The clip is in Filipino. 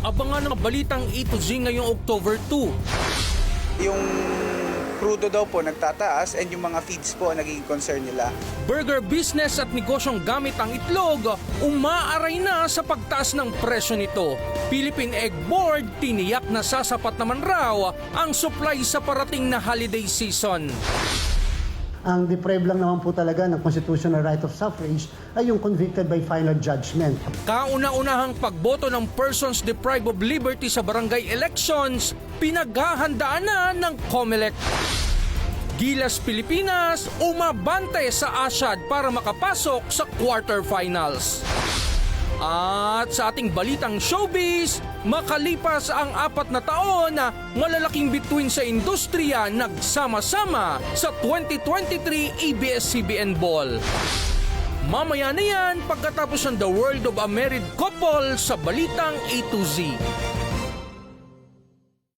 Abangan ang balitang A to Z ngayong October 2. Yung crudo daw po nagtataas and yung mga feeds po ang nagiging concern nila. Burger business at negosyong gamit ang itlog, umaaray na sa pagtaas ng presyo nito. Philippine Egg Board tiniyak na sasapat naman raw ang supply sa parating na holiday season. Ang deprive lang naman po talaga ng constitutional right of suffrage ay yung convicted by final judgment. Kauna-unahang pagboto ng persons deprived of liberty sa barangay elections, pinaghahandaan na ng COMELEC. Gilas Pilipinas umabante sa Asyad para makapasok sa quarterfinals. At sa ating balitang showbiz, makalipas ang apat na taon malalaking bituin sa industriya nagsama-sama sa 2023 ABS-CBN Ball. Mamaya na yan pagkatapos ng The World of a Married Couple sa Balitang A to Z.